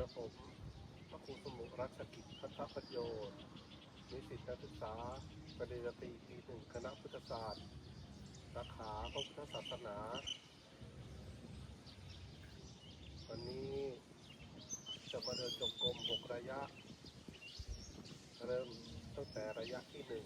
ระผมพระครูสมุรัชกิจพัฒประโยชน์นิสิตนักศึกษาปริญญาตีปีหนึ่งคณะพุทธศาสตร์ สาขาพระพุทธศาสนา วันนี้จะมาเดินจงกรมหกระยะ เริ่มตั้งแต่ระยะที่หนึ่ง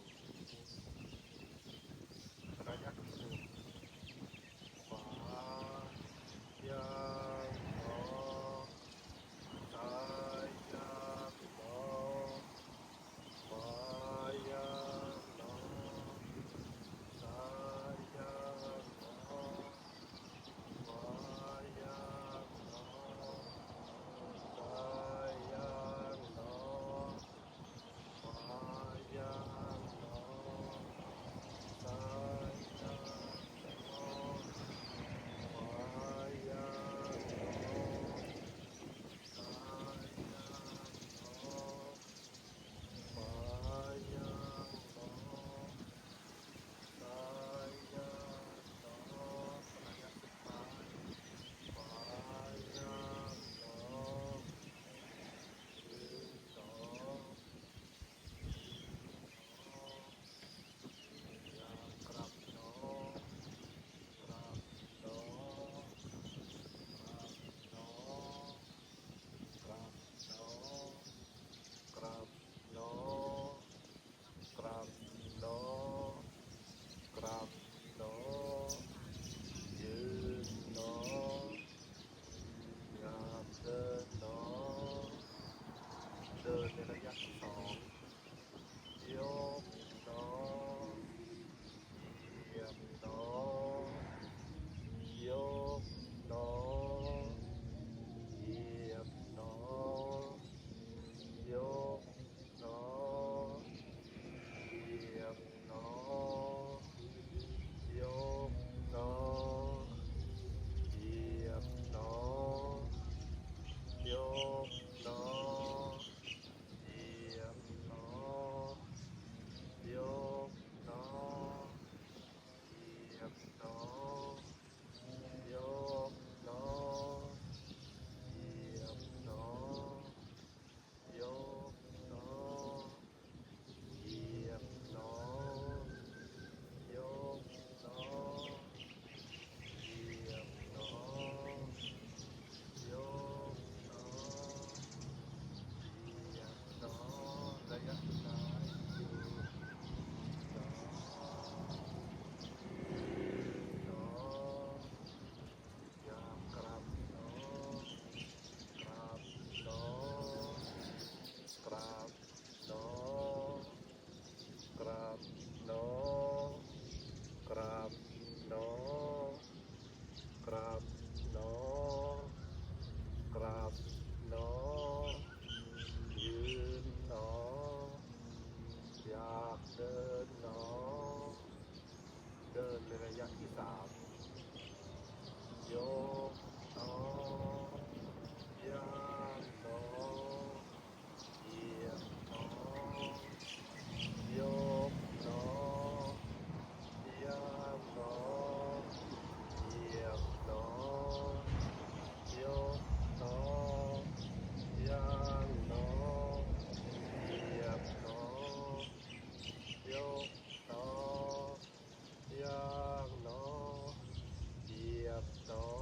Stop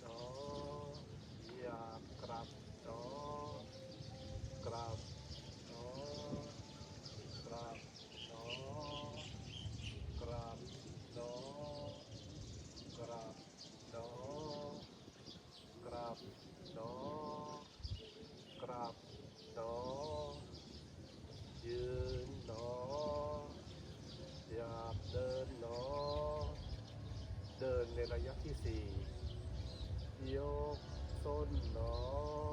โตยารับโตกรับโตกรับโตกรับโตกรับโตกรัรับโตยืนโตอยากเดินโตเดินในระยะที่สี่ ยกส้นหนอ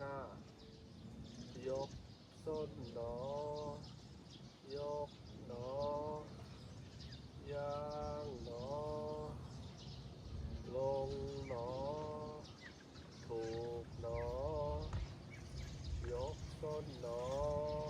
ห้ายกส้นหนอ ยกดนอย่างดนอ ลงดนอ ถูกหนอ ยกส้นดนอ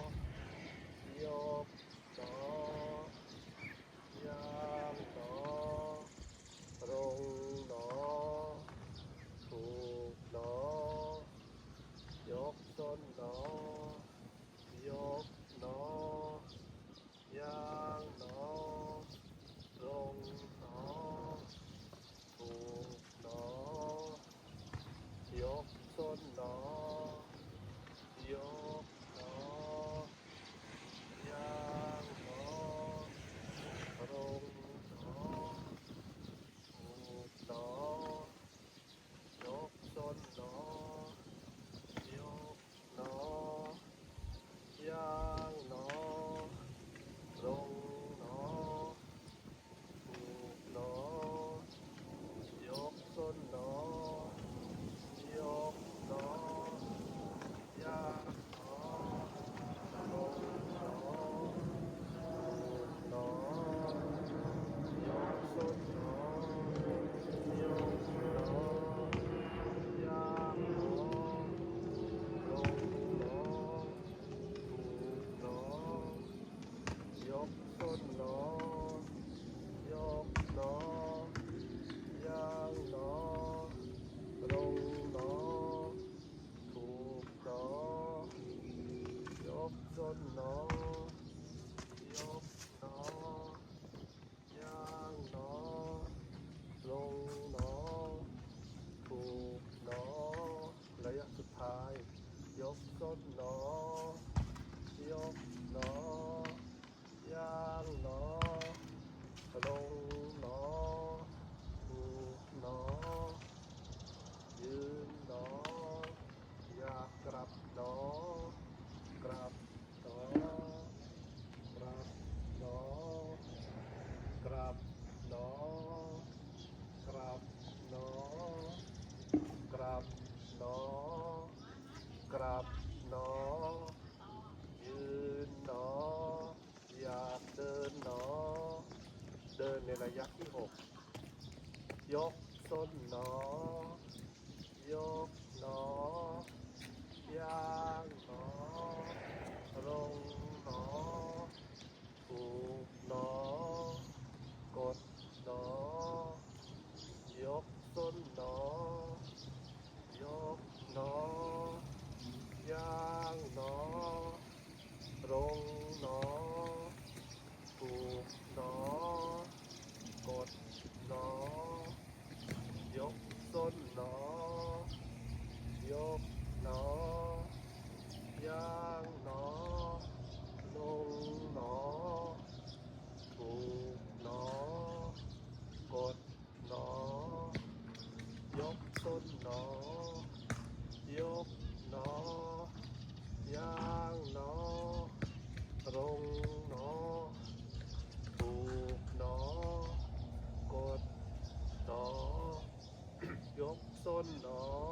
no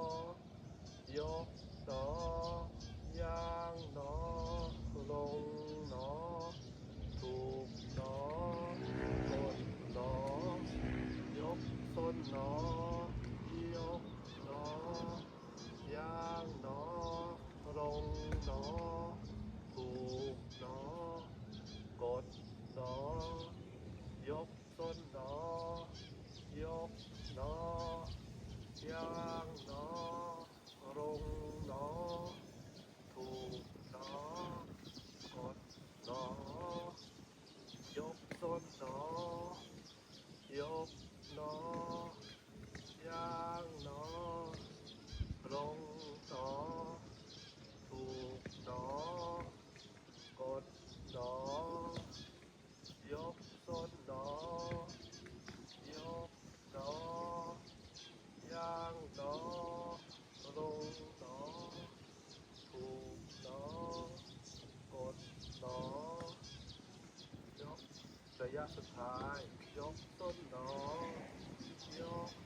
สุดท้าย ยกต้นดอกยก